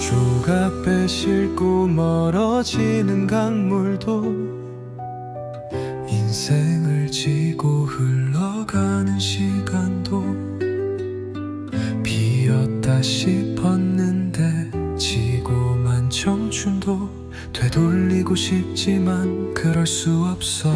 조각배 싣고 멀어지는 강물도 인생을 지고 흘러가는 시간도 비었다 싶었는데 지고만 청춘도 되돌리고 싶지만 그럴 수 없어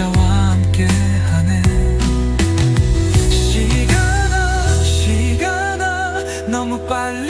그자와 함께 하네. 시간아 시간아 너무 빨리